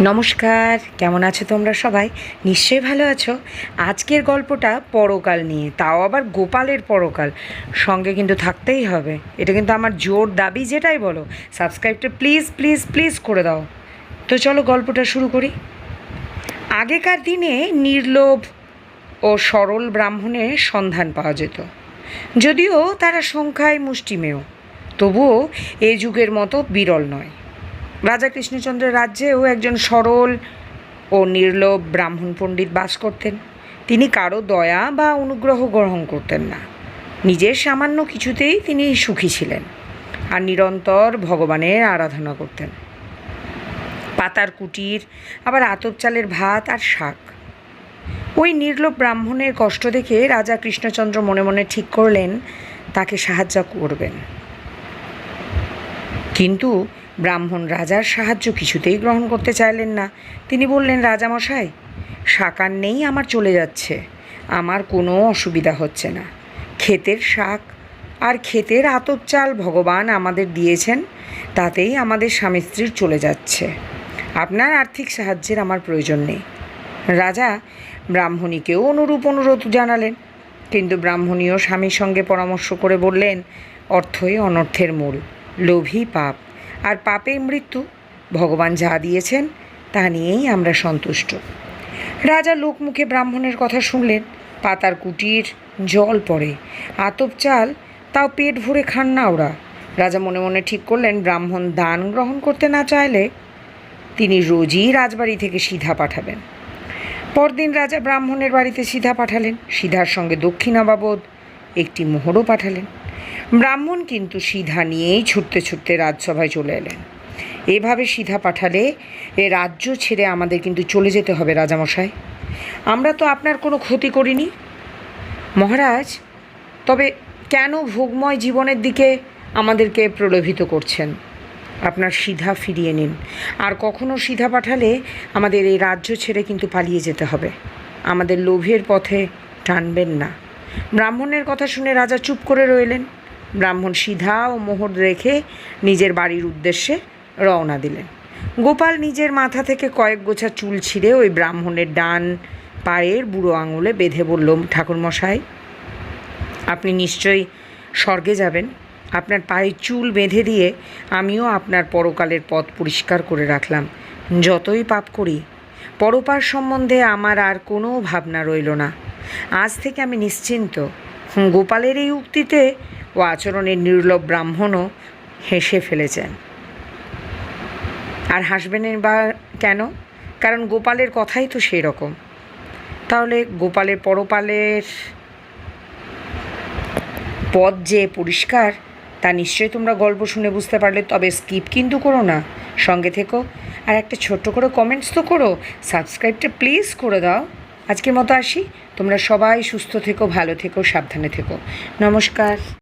নমস্কার, কেমন আছো তোমরা সবাই? নিশ্চয়ই ভালো আছো। আজকের গল্পটা পরকাল নিয়ে, তাও আবার গোপালের পরকাল। সঙ্গে কিন্তু থাকতেই হবে। এটা কিন্তু আমার জোর দাবি যেটাই বলো। সাবস্ক্রাইবটা প্লিজ প্লিজ প্লিজ করে দাও। তো চলো গল্পটা শুরু করি। আগেকার দিনে নির্লোভ ও সরল ব্রাহ্মণের সন্ধান পাওয়া যেত। যদিও তারা সংখ্যায় মুষ্টিমেয়, তবুও এ যুগের মতো বিরল নয়। রাজা কৃষ্ণচন্দ্রের রাজ্যেও একজন সরল ও নির্লোভ ব্রাহ্মণ পণ্ডিত বাস করতেন। তিনি কারও দয়া বা অনুগ্রহ গ্রহণ করতেন না। নিজের সামান্য কিছুতেই তিনি সুখী ছিলেন আর নিরন্তর ভগবানের আরাধনা করতেন। পাতার কুটির, আবার আতপ চালের ভাত আর শাক। ওই নির্লোভ ব্রাহ্মণের কষ্ট দেখে রাজা কৃষ্ণচন্দ্র মনে মনে ঠিক করলেন, তাকে সাহায্য করবেন। কিন্তু ব্রাহ্মণ রাজার সাহায্য কিছুতেই গ্রহণ করতে চাইলেন না। তিনি বললেন, রাজামশাই শাকার নেই আমার চলে যাচ্ছে। আমার কোনো অসুবিধা হচ্ছে না। ক্ষেতের শাক আর ক্ষেতের আতপ চাল ভগবান আমাদের দিয়েছেন, তাতেই আমাদের স্বামী স্ত্রীর চলে যাচ্ছে। আপনার আর্থিক সাহায্যের আমার প্রয়োজন নেই। রাজা ব্রাহ্মণীকেও অনুরূপ অনুরোধ জানালেন, কিন্তু ব্রাহ্মণীও স্বামীর সঙ্গে পরামর্শ করে বললেন, অর্থই অনর্থের মূল। লোভী পাপ। আর পাপে মৃত্যু ভগবান যা দিয়েছেন, তা নিয়েই আমরা সন্তুষ্ট। রাজা লোকমুখে ব্রাহ্মণের কথা শুনলেন, পাতার কুটির, জল পড়ে, আতপ চাল, তাও পেট ভরে খান না ওরা। রাজা মনে মনে ঠিক করলেন, ব্রাহ্মণ দান গ্রহণ করতে না চাইলে তিনি রোজই রাজবাড়ি থেকে সিধা পাঠাবেন। পরদিন রাজা ব্রাহ্মণের বাড়িতে সিধা পাঠালেন, সিধার সঙ্গে দক্ষিণা বাবদ একটি মোহরও পাঠালেন। ব্রাহ্মণ কিন্তু সিধা নিয়েই ছুটতে ছুটতে রাজসভায় চলে এলেন। এভাবে সিধা পাঠালে এ রাজ্য ছেড়ে আমাদের কিন্তু চলে যেতে হবে রাজামশাই। আমরা তো আপনার কোনো ক্ষতি করিনি। মহারাজ, তবে কেন ভোগময় জীবনের দিকে আমাদেরকে প্রলোভিত করছেন? আপনার সিধা ফিরিয়ে নিন। আর কখনো সিধা পাঠালে আমাদের এই রাজ্য ছেড়ে কিন্তু পালিয়ে যেতে হবে। আমাদের লোভের পথে টানবেন না। ব্রাহ্মণের কথা শুনে রাজা চুপ করে রইলেন। ব্রাহ্মণ সিধা ও মোহর রেখে নিজের বাড়ির উদ্দেশ্যে রওনা দিলেন। গোপাল নিজের মাথা থেকে কয়েক গোছা চুল ছিঁড়ে ওই ব্রাহ্মণের ডান পায়ের বুড়ো আঙুলে বেঁধে বলল, ঠাকুরমশাই, আপনি নিশ্চয়ই স্বর্গে যাবেন। আপনার পায়ে চুল বেঁধে দিয়ে আমিও আপনার পরকালের পথ পরিষ্কার করে রাখলাম। যতই পাপ করি, পরপার সম্বন্ধে আমার আর কোনো ভাবনা রইল না। আজ থেকে আমি নিশ্চিন্ত। গোপালের এই উক্তিতে ও আচরণের নির্লভ ব্রাহ্মণও হেসে ফেলেছেন। আর হাসবেন বা কেন? কারণ গোপালের কথাই তো সেই রকম। তাহলে গোপালের পরপালের পথ যে পরিষ্কার, তা নিশ্চয়ই তোমরা গল্প শুনে বুঝতে পারলে, তবে স্কিপ কিন্তু করো না। সঙ্গে থেকো। আর একটা ছোট্ট করে কমেন্টস তো করো। সাবস্ক্রাইবটা প্লিজ করে দাও। আজকের মতো আসি। তোমরা সবাই সুস্থ থেকো, ভালো থেকো, সাবধানে থেকো। নমস্কার।